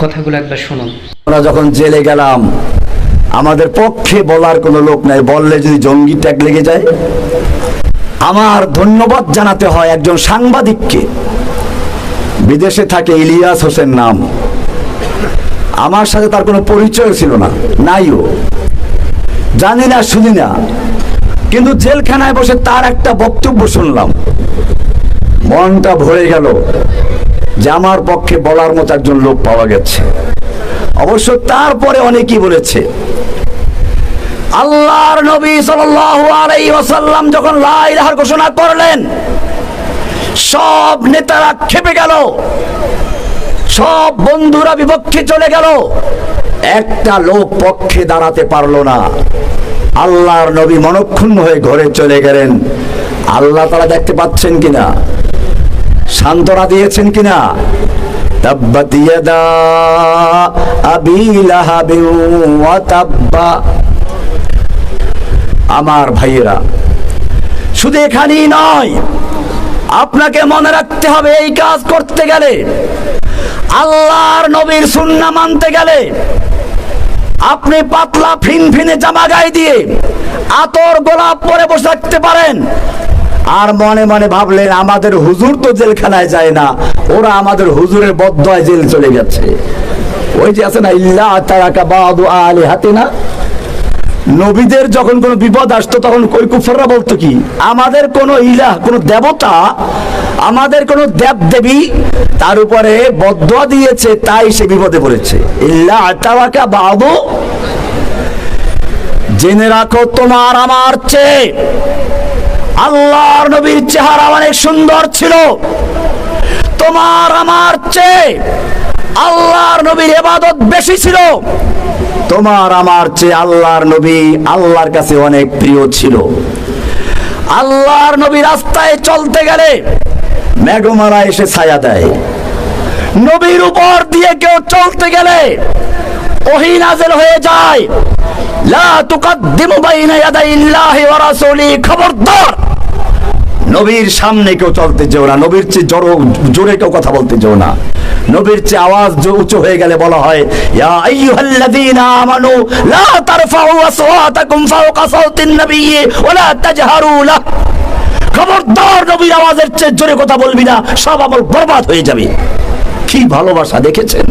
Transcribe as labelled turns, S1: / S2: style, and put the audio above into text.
S1: কথাগুলো একবার শুনুন।
S2: আমরা যখন জেলে গেলাম, আমাদের পক্ষে বলার কোনো লোক নাই, বললে যদি জঙ্গি ট্যাগ লেগে যায়। আমার ধন্যবাদ জানাতে হয় একজন সাংবাদিককে। বিদেশে থাকে ইলিয়াস হোসেন নাম। আমার সাথে তার কোনো পরিচয় ছিল না, নাইও। জানি না, শুনি না। কিন্তু জেলখানায় বসে তার একটা বক্তব্য শুনলাম। মনটা ভরে গেল। যে আমার পক্ষে বলার মতো একজন লোক পাওয়া গেছে। অবশ্য তারপরে অনেকেই বলেছে, আল্লাহর নবী ওয়াসাল্লাম যখন লা ইলাহার ঘোষণা করলেন, সব নেতারা খেপে গেল, সব বন্ধুরা বিপক্ষে চলে গেল, একটা লোক পক্ষে দাঁড়াতে পারল না। আল্লাহর নবী মনক্ষুণ্ণ হয়ে ঘরে চলে গেলেন। আল্লাহ তারা দেখতে পাচ্ছেন কিনা? সান্ত্বনা দিয়েছেন কিনা? আমার ভাইয়েরা, শুধু এখানেই নয়, আপনাকে মনে রাখতে হবে এই কাজ করতে গেলে, আল্লাহর নবীর সুন্নাহ মানতে গেলে, আপনি পাতলা ফিনফিনে জামা গায়ে দিয়ে আতর গোলাপ পরে বসে থাকতে পারেন। আর মনে মনে ভাবলেন, আমাদের হুজুর তো জেলখানায় যায় না। ওরা আমাদের হুজুরের বদ্ধয় জেল চলে গেছে। ওই যে আছে না, ইল্লা তারাকা বাদু আলি হাতে না নবীদের যখন কোনো বিপদ আসতো, তখন কই কুফাররা বলতো কি, আমাদের কোনো ইলাহ, কোনো দেবতা, আমাদের কোনো দেব দেবী তার উপরে বদয়া দিয়েছে, তাই সে বিপদে পড়েছে। ইল্লা আতাওয়াকা বাবু জেনে রাখো, তোমার আমার চেয়ে। আল্লাহর নবীর চেহারা অনেক সুন্দর ছিল। তোমার আমার চেয়ে আল্লাহর নবীর এবাদত বেশি ছিল। তোমার আমার চেয়ে আল্লাহর নবী আল্লাহর কাছে অনেক প্রিয় ছিল। আল্লাহর নবী রাস্তায় চলতে গেলে মেঘমালা এসে ছায়া দেয়। নবীর উপর দিয়ে কেউ চলতে গেলে ওহি নাজেল হয়ে যায়। লা তুকাদ্দিমু বাইনা ইয়াদাইল্লাহি ওয়া রাসূলি। খবরদার! নবীর সামনে কেউ চলতে যেও না, নবীর চেয়ে জোরে জোরে কেউ কথা বলতে যেও না। নবীর চেয়ে আওয়াজ উঁচু হয়ে গেলে বলা হয় খবরদার নবীর আওয়াজের চেয়ে জোরে কথা বলবি না, সব আমল বরবাদ হয়ে যাবে। কি ভালোবাসা দেখেছেন?